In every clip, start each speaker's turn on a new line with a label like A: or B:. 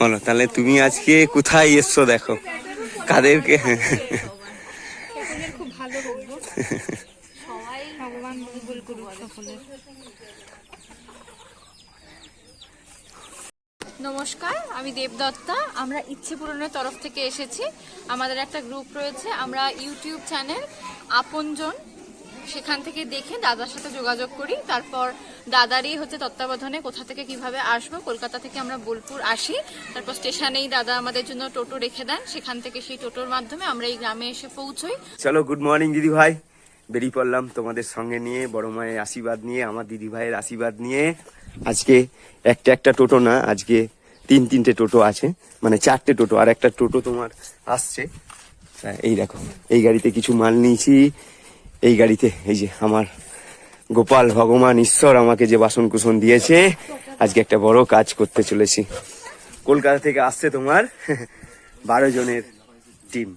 A: বলো তাহলে তুমি আজকে কোথায় এসছো দেখো? কাদেরকে?
B: সকলের খুব ভালো সবাই ভগবান মঙ্গল করুক সকলের। নমস্কার আমি দেবদত্তা। আমরা ইচ্ছে পূরণের তরফ থেকে এসেছি। আমাদের একটা গ্রুপ রয়েছে আমরা ইউটিউব চ্যানেল আপনজন সেখান থেকে দেখে দাদার সাথে যোগাযোগ করি। তারপর দাদারই হচ্ছে তত্ত্বাবধানে কোথা থেকে কীভাবে আসব, কলকাতা থেকে আমরা বোলপুর আসি। তারপর স্টেশনেই দাদা আমাদের জন্য টোটো রেখে দেন। সেখান থেকে সেই টোটোর মাধ্যমে আমরা এই গ্রামে এসে পৌঁছই।
A: চলো গুড মর্নিং দিদি ভাই বেরিয়ে পড়লাম তোমাদের সঙ্গে নিয়ে, বড় মায়ের আশীর্বাদ নিয়ে, আমার দিদি ভাইয়ের আশীর্বাদ নিয়ে। আজকে একটা একটা টোটো না, আজকে তিন তিনটে টোটো আছে মানে চারটে টোটো, আর একটা টোটো তোমার আসছে। এই দেখো, এই গাড়িতে কিছু মাল নিয়েছি। এই গাড়িতে, এই যে আমার গোপাল ভগবান ঈশ্বর আমাকে যে বাসন কুসন দিয়েছে, আজকে একটা বড় কাজ করতে চলেছি। কলকাতা থেকে আসছে তোমার বারো জনের টিম।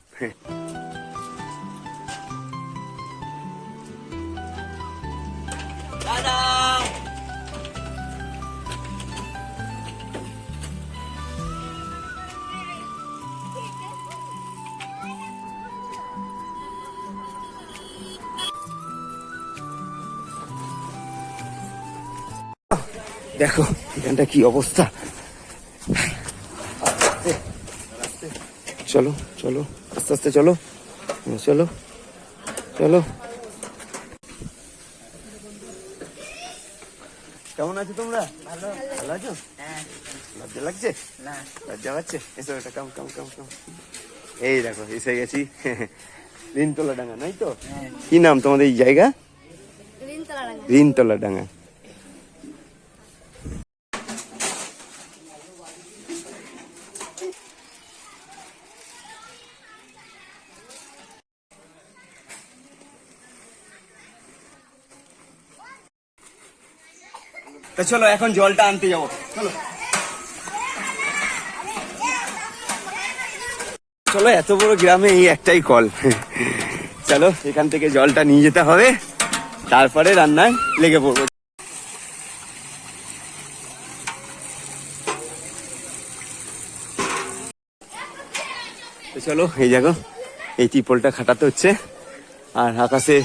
A: দেখো এখানটা কি অবস্থা? চলো চলো আস্তে আস্তে চলো হ্যাঁ, চলো চলো। কেমন আছো তোমরা? ভালো। ভালো আছো? লজ্জা লাগছে? না। লজ্জা পাচ্ছে? এসো এটা কাম কাম কাম কাম এই দেখো এসে গেছি। রিনতলা ডাঙ্গা নাই তো? কি নাম তোমাদের এই জায়গা? রিনতলা ডাঙ্গা। তো চলো, এখন জলটা আনতে যাব। চলো। চলো, এত বড় গ্রামে এই একটাই কল। চলো, এখান থেকে জলটা নিয়ে যেতে হবে। তারপরে রান্নায় লেগে পড়ব। চলো, এই দেখো, এই টিপলটা খাটাতে হচ্ছে। আর আকাশে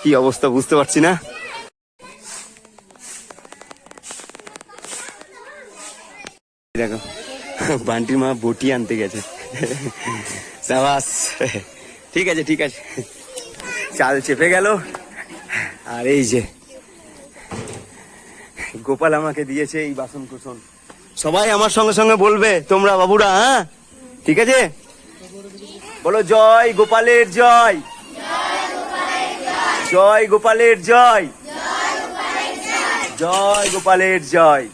A: কি অবস্থা বুঝতে পারছি না এই দেখো বান্টির মা বটি আনতে গেছে। সাবাস। ঠিক আছে ঠিক আছে। চাল চেপে গেল। আর এই যে, গোপাল আমাকে দিয়েছে এই বাসন কুসন সবাই আমার সঙ্গে সঙ্গে বলবে, তোমরা বাবুরা হ্যাঁ? ঠিক আছে? বলো, জয় গোপালের জয়। জয় গোপালের জয়। জয় গোপালের জয়।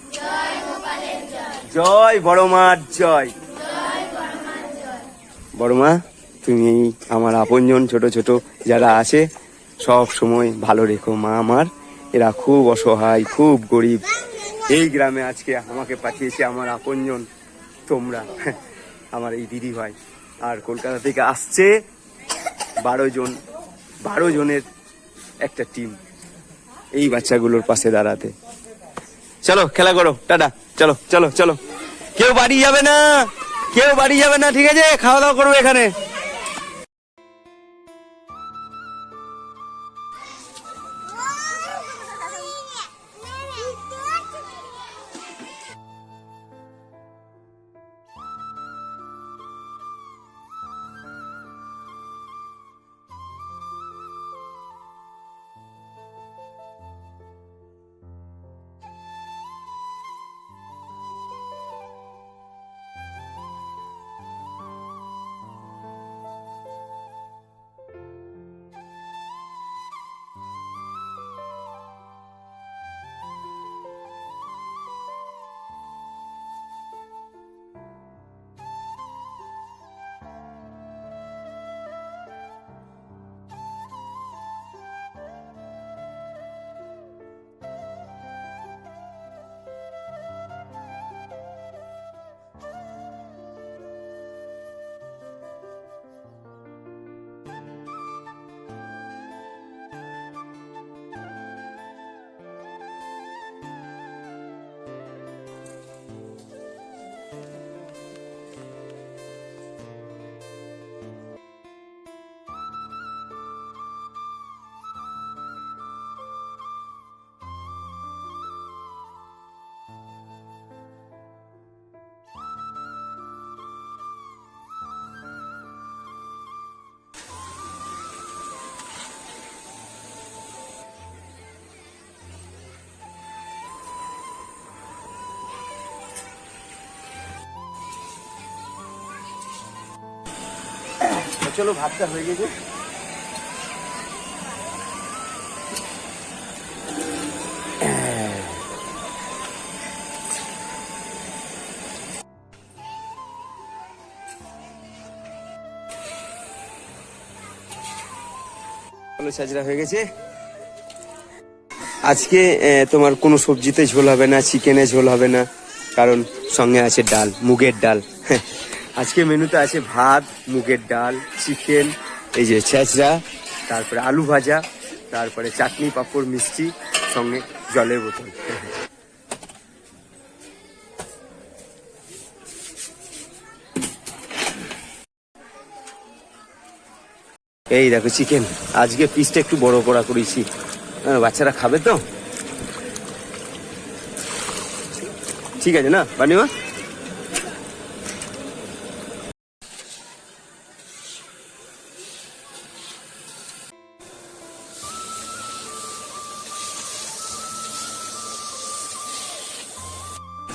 A: জয় বড় মার জয়। বড় মা, তুমি আমার আপনজন ছোট ছোট যারা আছে, সব সময় ভালো রেখো মা আমার। এরা খুব অসহায়, খুব গরিব। এই গ্রামে আজকে আমাকে পাঠিয়েছে আমার আপনজন, তোমরা। আমার এই দিদি ভাই। আর কলকাতা থেকে আসছে বারো জন, বারো জনের একটা টিম। এই বাচ্চাগুলোর পাশে দাঁড়াতে। চলো, খেলা করো, টাটা। চলো চলো চলো। কেউ বাড়ি যাবে না? কেউ বাড়ি যাবে না, ঠিক আছে? খাওয়া দাওয়া করবে এখানে। চলো, ভাতটা হয়ে গেছে। আলু সাজরা হয়ে গেছে। আজকে তোমার কোনো সবজিতে ঝোল হবে না, চিকেনে ঝোল হবে না, কারণ সঙ্গে আছে ডাল, মুগের ডাল। আজকে মেনুতে আছে ভাত, মুগের ডাল, চিকেন, এই যে ছেঁচড়া, তারপরে আলু ভাজা, তারপরে চাটনি, পাঁপড়, মিষ্টি, সঙ্গে জলের বোতল। এই দেখো চিকেন। আজকে পিসটা একটু বড় করা করেছি। বাচ্চারা খাবে তো? ঠিক আছে না, বানিমা?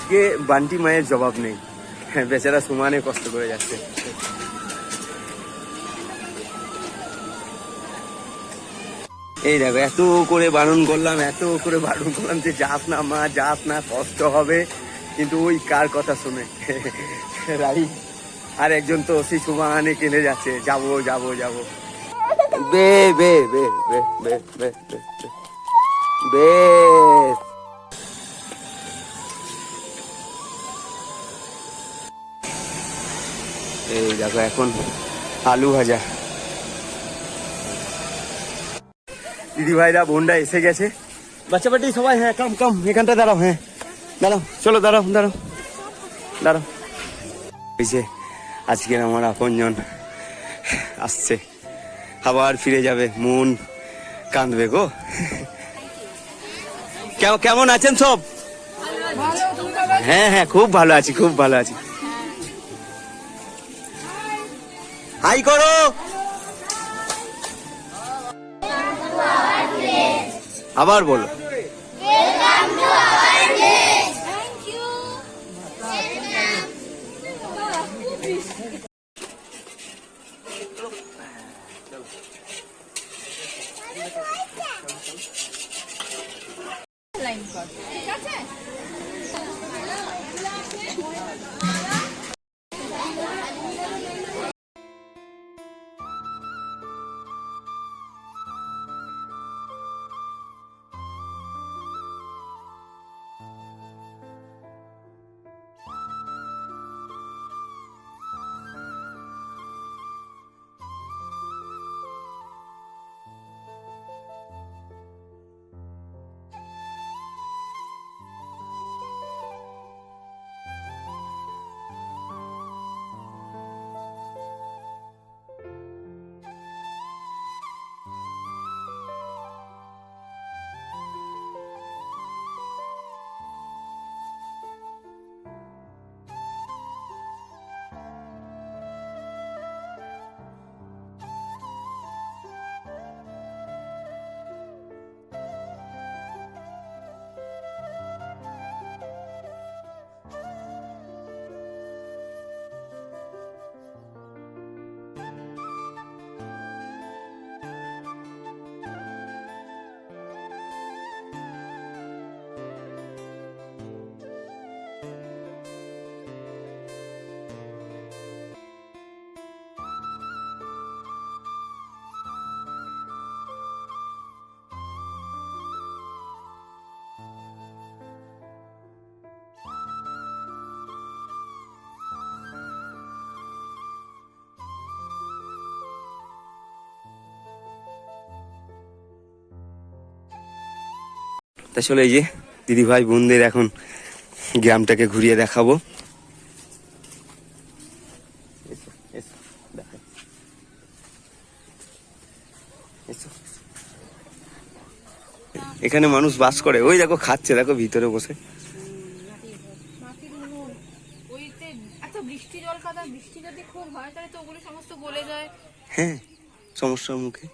A: আজকে বান্টি মায়ের জবাব নেই হ্যাঁ বেচারা সমানে কষ্ট করে যাচ্ছে এই দেখো এত করে বারণ করলাম এত করে বারণ করলাম যে যাস না মা যাস না কষ্ট হবে কিন্তু ওই কার কথা শুনে রাই আর একজন তো সেই সমানে কিনে যাচ্ছে যাব যাব যাব বে বে বে বে বে বে বে বে। দেখো এখন আলু ভাজা। দিদি ভাইরা বোনরা এসে গেছে। বাচ্চা বাটি সবাই হ্যাঁ কাম কাম এখানটা দাঁড়াও হ্যাঁ। দাঁড়াও চলো দাঁড়াও দাঁড়াও। দাঁড়াও। এই যে আজকের আমার আপনজন আসছে। আবার ফিরে যাবে মন কাঁদবে গো। কেমন- কেমন আছেন সব? হ্যাঁ হ্যাঁ খুব ভালো আছি খুব ভালো আছি। হাই করো। আবার বলো। তা চলে যে দিদি ভাই বোনদের এখন গ্রামটাকে ঘুরিয়ে দেখাবো। এখানে মানুষ বাস করে, ওই দেখো খাচ্ছে, দেখো ভিতরে বসে।
B: মাটির
A: সমস্যার
B: ওইতে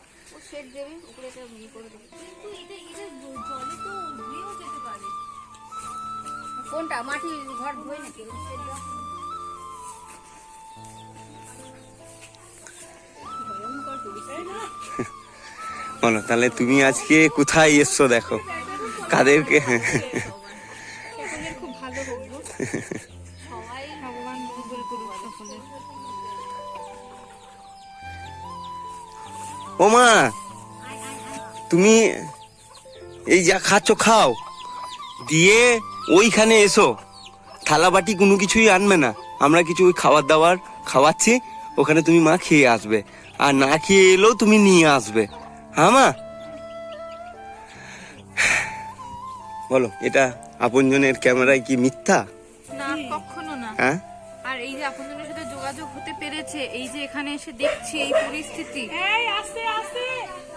B: কোনটা মাটি ঘর ধুয়ে নাকি?
A: বলো, তাহলে তুমি আজকে কোথায় এসছো দেখো? কাদেরকে? ও মা, তুমি এই যা খাচ্ছ, খাও। দিয়ে ওইখানে এসো। থালা বাটি কোনো কিছুই আনবে না। আমরা কিছু ওই খাবার দাবার খাওয়াচ্ছি ওখানে তুমি মা খেয়ে আসবে। আর না খেয়ে এলেও তুমি নিয়ে আসবে। হ্যাঁ মা? বলো এটা আপনজনের ক্যামেরায় কি মিথ্যা?
B: না কখনো না।
A: হ্যাঁ?
B: আর এই যে আপনজনের সাথে যোগাযোগ হতে পেরেছে এই যে এখানে এসে দেখছি এই পরিস্থিতি।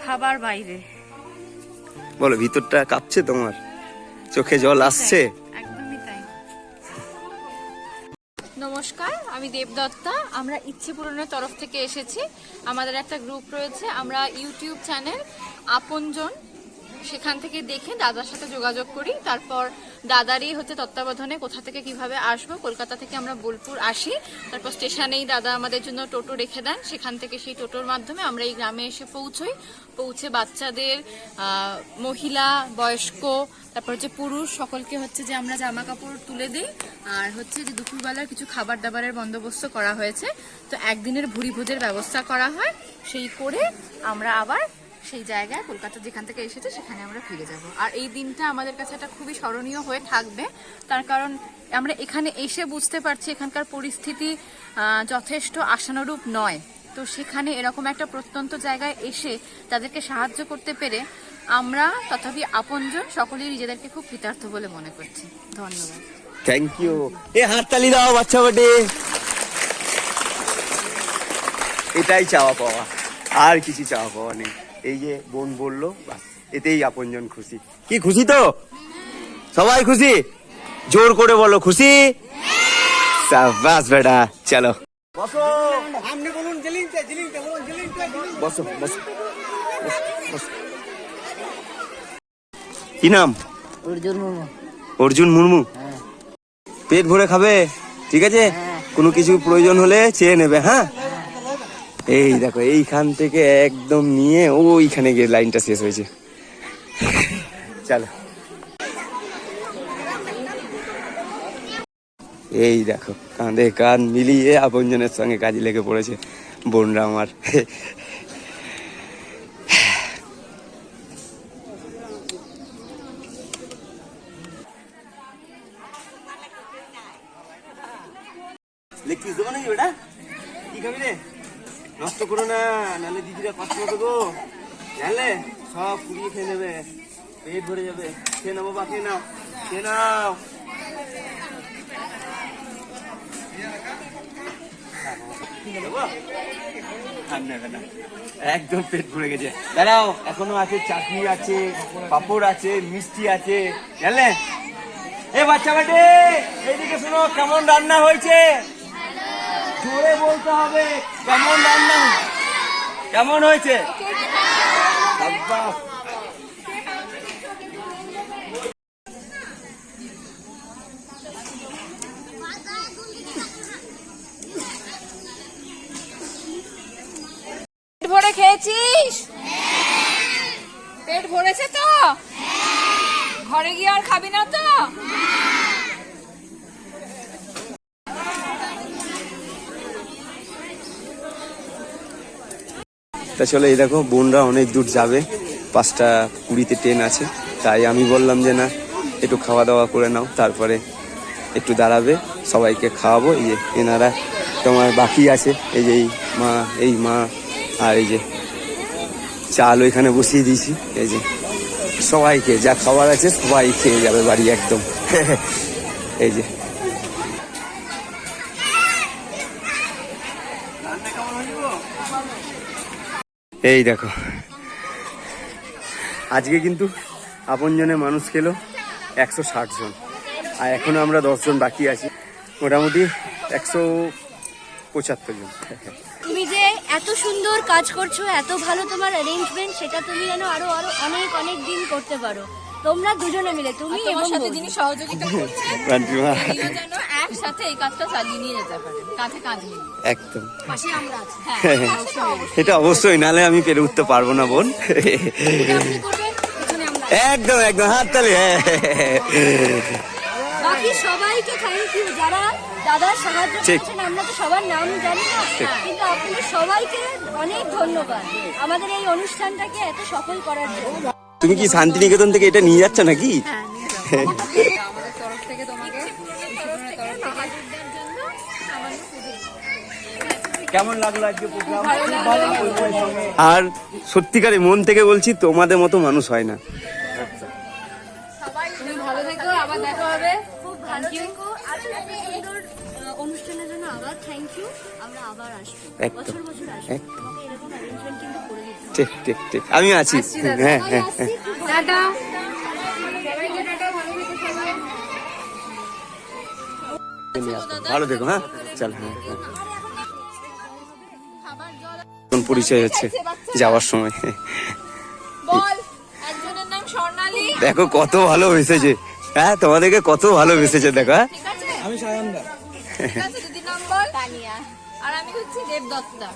B: খাবার বাইরে।
A: বলো ভিতরটা কাঁপছে তোমার? চোখে জল আসছে?
B: নমস্কার আমি দেবদত্তা। আমরা ইচ্ছে পূরণের তরফ থেকে এসেছি। আমাদের একটা গ্রুপ রয়েছে আমরা ইউটিউব চ্যানেল আপনজন। সেখান থেকে দেখে দাদার সাথে যোগাযোগ করি তারপর দাদারই হচ্ছে তত্ত্বাবধানে কোথা থেকে কীভাবে আসব, কলকাতা থেকে আমরা বোলপুর আসি। তারপর স্টেশনেই দাদা আমাদের জন্য টোটো রেখে দেন। সেখান থেকে সেই টোটোর মাধ্যমে আমরা এই গ্রামে এসে পৌঁছই। পৌঁছে বাচ্চাদের মহিলা, বয়স্ক, তারপর হচ্ছে পুরুষ, সকলকে হচ্ছে যে আমরা জামা কাপড় তুলে দিই। আর হচ্ছে যে দুপুরবেলার কিছু খাবার দাবারের বন্দোবস্ত করা হয়েছে। তো একদিনের ভুরি ভোজের ব্যবস্থা করা হয়। সেই করে আমরা আবার সেই জায়গায় কলকাতা যেখান থেকে এসেছে, সেখানে আমরা ফিরে যাব। আর এই দিনটা আমাদের কাছে একটা খুবই স্মরণীয় হয়ে থাকবে। তার কারণ আমরা এখানে এসে বুঝতে পারছি এখানকার পরিস্থিতি যথেষ্ট আশানুরূপ নয়। তো সেখানে এরকম একটা প্রত্যন্ত জায়গায় এসে তাদেরকে সাহায্য করতে পেরে আমরা তথাপি আপনজন সকলেই নিজেদেরকে খুব কৃতার্থ বলে মনে করছি। ধন্যবাদ।
A: থ্যাংক ইউ এ হাততালি দাও বাচ্চা বটে। এটাই চাওয়া পাওয়া। আর কিছু চাওয়া পাওয়া নেই। এই যে বোন বলল এতেই আপনজন খুশি। কি খুশি তো? সবাই খুশি? জোর করে বলো খুশি? বাস বেটা চলো। বসো।
C: আপনি বলুন জেলিংতে জেলিংতে বলুন জেলিংতে
A: বসো বসো বসো, বসো। কি নাম?
C: অর্জুন মুর্মু।
A: অর্জুন মুর্মু?
C: হ্যাঁ।
A: পেট ভরে খাবে? ঠিক আছে? কোনো কিছু প্রয়োজন হলে চেয়ে নেবে হ্যাঁ? এই দেখো, এইখান থেকে একদম নিয়ে ওইখানে গিয়ে লাইনটা শেষ হয়েছে। চলো। এই দেখো, কাঁধে কাঁধ মিলিয়ে আপনজনের সঙ্গে কাজে লেগে পড়েছে বোনরা আমার লেগ পিস দেবো নাকি বেটা কি খাবি রে নষ্ট করো না নাহলে দিদিরা কষ্ট হবে গো জানলে সব পুড়িয়ে খেয়ে নেবে পেট ভরে যাবে খেয়ে নেব বা খেয়ে নাও খেয়ে নাও দেবো? আর নেবে না। একদম পেট ভরে গেছে। দাঁড়াও, এখনও আছে, চাটনি আছে, পাপড় আছে, মিষ্টি আছে জানলেন এ বাচ্চা বাটি এইদিকে শোনো, কেমন রান্না হয়েছে? জোরে বলতে হবে, কেমন রান্না কেমন হয়েছে সাব্বাস।
B: পেট ভরে খেয়েছিস? পেট ভরেছে তো? ঘরে গিয়ে আর খাবি না তো?
A: চলো, এই দেখো, বোনরা অনেক দূর যাবে। পাঁচটা কুড়িতে ট্রেন আছে। তাই আমি বললাম যে, না, একটু খাওয়া দাওয়া করে নাও। তারপরে একটু দাঁড়াবে। সবাইকে খাওয়াবো। এই যে, এনারা তোমার বাকি আছে। এই যে, এই মা এই মা, আর এই যে চাল ওইখানে বসিয়ে দিয়েছি। এই যে, সবাইকে যা খাবার আছে সবাই খেয়ে যাবে বাড়ি একদম। এই যে। এই দেখো। আজকে কিন্তু আপনজনে মানুষ খেলো একশো ষাট জন। আর এখনও আমরা দশজন বাকি আছি। মোটামুটি একশো পঁচাত্তর জন।
D: তুমি যে এত সুন্দর কাজ করছ এত ভালো তোমার অ্যারেঞ্জমেন্ট সেটা তুমি যেন আরও আরও অনেক অনেক দিন করতে পারো। তোমরা দুজনে মিলে তুমি এবং
B: সাথে যিনি সহযোগিতা করছেন তিনিও যেন একসাথে এই কাজটা চালিয়ে নিয়ে যেতে পারেন কাঁধে কাঁধ মিলিয়ে
A: একদম।
D: পাশে আমরা আছি।
B: হ্যাঁ সেটা অবশ্যই।
A: এটা অবশ্যই নালে আমি পেরে উঠতে পারব না বোন। একদম একদম হাত তালি হ্যাঁ।
D: সবাইকে থ্যাংক ইউ যারা দাদার সাহায্য। করেছেন আমরা তো সবার নাম জানি না। কিন্তু আপনাদের সবাইকে অনেক ধন্যবাদ। আমাদের এই অনুষ্ঠানটাকে এত সফল করার জন্য।
A: তুমি কি শান্তিনিকেতন থেকে এটা নিয়ে যাচ্ছ নাকি?
B: আমাদের তরফ থেকে তোমাকে
A: কেমন লাগল আজকে আর সত্যিকারে মন থেকে বলছি তোমাদের মতো মানুষ হয় না।
D: থ্যাংক ইউ আমরা আবার আসব। বছর বছর আসব।
A: একদম।
D: এরকম অ্যারেঞ্জমেন্ট কিন্তু করে দিতে
A: ঠিক ঠিক ঠিক। আমি আছি। হ্যাঁ হ্যাঁ হ্যাঁ।
B: ভালো
A: দেখো হ্যাঁ। চল হ্যাঁ হ্যাঁ।
B: খাবার জল।
A: এখন পরিচয় হচ্ছে যাওয়ার সময়?
B: বল একজনের নাম স্বর্ণালী।
A: দেখো কত ভালো বেসেছে হ্যাঁ তোমাদেরকে কত ভালো বেসেছে দেখো হ্যাঁ।
C: আমি
B: দেবদত্তা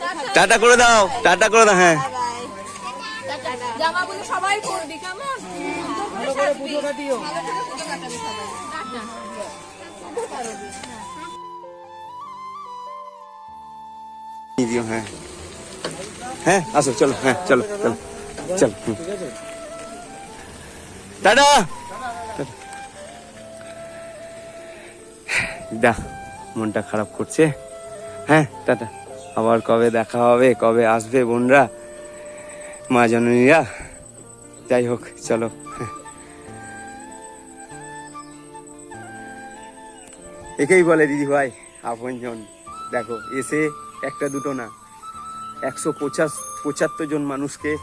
B: টাটা।
A: টাটা করে দাও টাটা করে দাও হ্যাঁ।
B: জামাগুলো সবাই পরবি কেমন? ভালো করে পুজো কাটিও। ভালো করে পুজো কাটাবি সবাই। টাটা।
A: হ্যাঁ। হ্যাঁ আসো চলো হ্যাঁ চলো চলো চলো হুম। টাটা। দা মনটা খারাপ করছে। হ্যাঁ টাটা। আবার কবে দেখা হবে, কবে আসবে বোনরা? মা জননীরা? যাই হোক, চলো। একেই বলে দিদি ভাই, আপনজন। দেখো, এসে একটা দুটো না, একশো পঁচাশ, পঁচাত্তর জন মানুষকে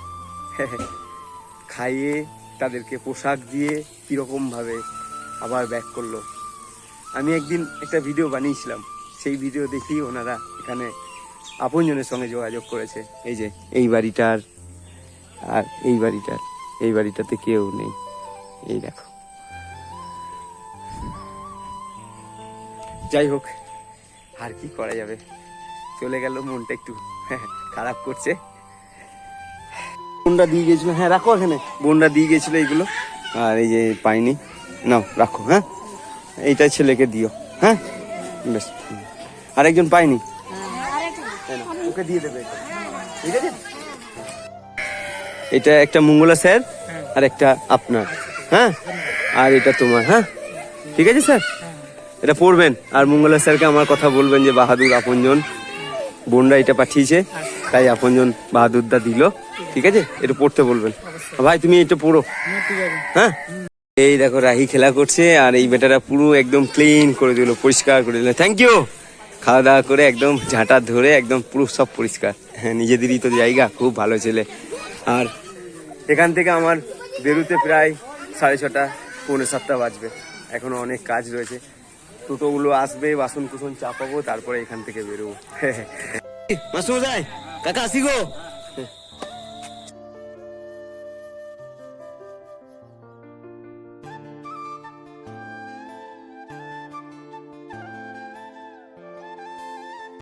A: খাইয়ে, তাদেরকে পোশাক দিয়ে কীরকমভাবে আবার ব্যাক করল। আমি একদিন একটা ভিডিও বানিয়েছিলাম। সেই ভিডিও দেখেই ওনারা এখানে আপনজনের সঙ্গে যোগাযোগ করেছে। এই যে এই বাড়িটার আর এই বাড়িটার এই বাড়িটাতে কেউ নেই। এই দেখো। যাই হোক আর কি করা যাবে? চলে গেল মনটা একটু খারাপ করছে। বোনটা দিয়ে গেছিল। হ্যাঁ রাখো এখানে। বোনটা দিয়ে গেছিল এইগুলো আর এই যে পাইনি। নাও রাখো হ্যাঁ? এইটা ছেলেকে দিও হ্যাঁ? বেশ। আরেকজন পাইনি ওকে দিয়ে দেবে। এটা। ঠিক আছে? এটা একটা মঙ্গলা স্যার আর একটা আপনার হ্যাঁ? আর এটা তোমার হ্যাঁ? ঠিক আছে স্যার? এটা পড়বেন আর মঙ্গলা স্যারকে আমার কথা বলবেন যে বাহাদুর আপনজন বোনরা এটা পাঠিয়েছে তাই আপনজন বাহাদুরদা দিল ঠিক আছে? এটা পড়তে বলবেন। ভাই তুমি এটা পড়ো। হ্যাঁ এই দেখো রাহি খেলা করছে আর এই বেটারা পুরো একদম ক্লিন করে দিল পরিষ্কার করে দিল। থ্যাংক ইউ খাওয়া দাওয়া করে একদম ঝাঁটা ধরে একদম পুরো সব পরিষ্কার। হ্যাঁ নিজেদেরই তো জায়গা, খুব ভালো ছেলে। আর এখান থেকে আমার বেরুতে প্রায় সাড়ে ছটা, পৌনে সাতটা বাজবে। এখনও অনেক কাজ রয়েছে। টোটোগুলো আসবে বাসন কুসন চাপাবো, তারপরে এখান থেকে বেরোবো। মাসুমশাই, কাকা, আসি গো।